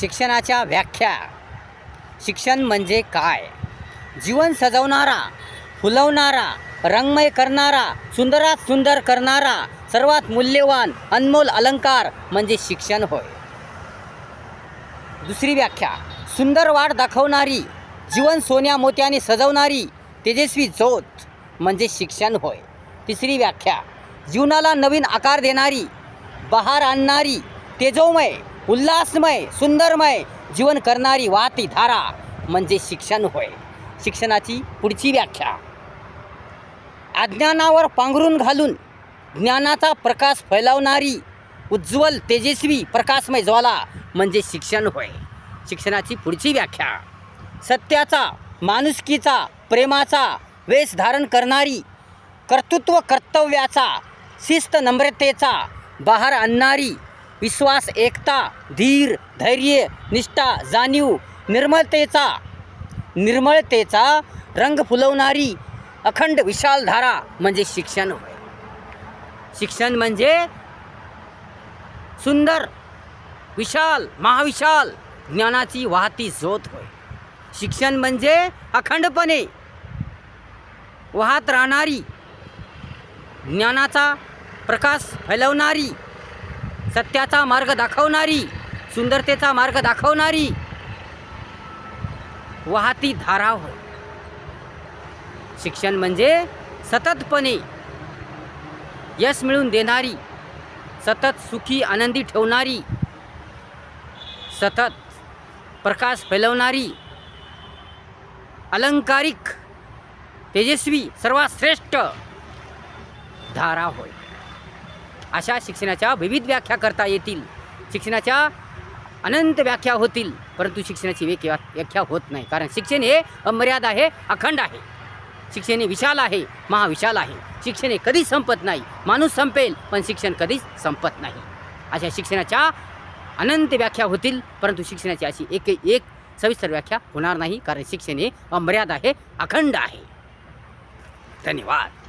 शिक्षणाच्या व्याख्या. शिक्षण म्हणजे काय? जीवन सजवणारा फुलवणारा रंगमय करणारा सुंदरात सुंदर करणारा सर्वात मूल्यवान अनमोल अलंकार म्हणजे शिक्षण होय. दुसरी व्याख्या सुंदर वाट दाखवणारी जीवन सोन्या मोत्याने सजवणारी तेजस्वी ज्योत म्हणजे शिक्षण होय. तिसरी व्याख्या जीवनाला नवीन आकार देणारी बहार आणणारी तेजोमय उल्हासमय सुंदरमय जीवन करणारी वाहती धारा म्हणजे शिक्षण होय. शिक्षणाची पुढची व्याख्या. अज्ञानावर पांघरून घालून ज्ञानाचा प्रकाश फैलावणारी उज्ज्वल तेजस्वी प्रकाशमय ज्वाला म्हणजे शिक्षण होय. शिक्षणाची पुढची व्याख्या. सत्याचा माणुसकीचा प्रेमाचा वेश धारण करणारी कर्तृत्व कर्तव्याचा शिस्त नम्रतेचा बहार आणणारी विश्वास एकता धीर धैर्य निष्ठा जाणीव निर्मळतेचा निर्मळतेचा रंग फुलवणारी अखंड विशाल धारा म्हणजे शिक्षण होय. शिक्षण म्हणजे सुंदर विशाल महाविशाल ज्ञानाची वाहती झोत होय. शिक्षण म्हणजे अखंडपणे वाहत राहणारी ज्ञानाचा प्रकाश फैलवणारी सत्याचा मार्ग दाखवणारी सुंदरतेचा मार्ग दाखवणारी वाहती धारा होय. शिक्षण म्हणजे सततपणे यश मिळवून देणारी सतत सुखी आनंदी ठेवणारी सतत प्रकाश फैलवणारी अलंकारिक तेजस्वी सर्वात श्रेष्ठ धारा होय. अशा शिक्षणाच्या विविध व्याख्या करता येतील. शिक्षणाच्या अनंत व्याख्या होतील परंतु शिक्षणाची वेग व्याख्या होत नाही. कारण शिक्षण हे अमर्याद आहे अखंड आहे. शिक्षण हे विशाल आहे महाविशाल आहे. शिक्षण हे कधीच संपत नाही. माणूस संपेल पण शिक्षण कधीच संपत नाही. अशा शिक्षणाच्या अनंत व्याख्या होतील परंतु शिक्षणाची अशी एक एक सविस्तर व्याख्या होणार नाही कारण शिक्षण हे अमर्याद आहे अखंड आहे. धन्यवाद.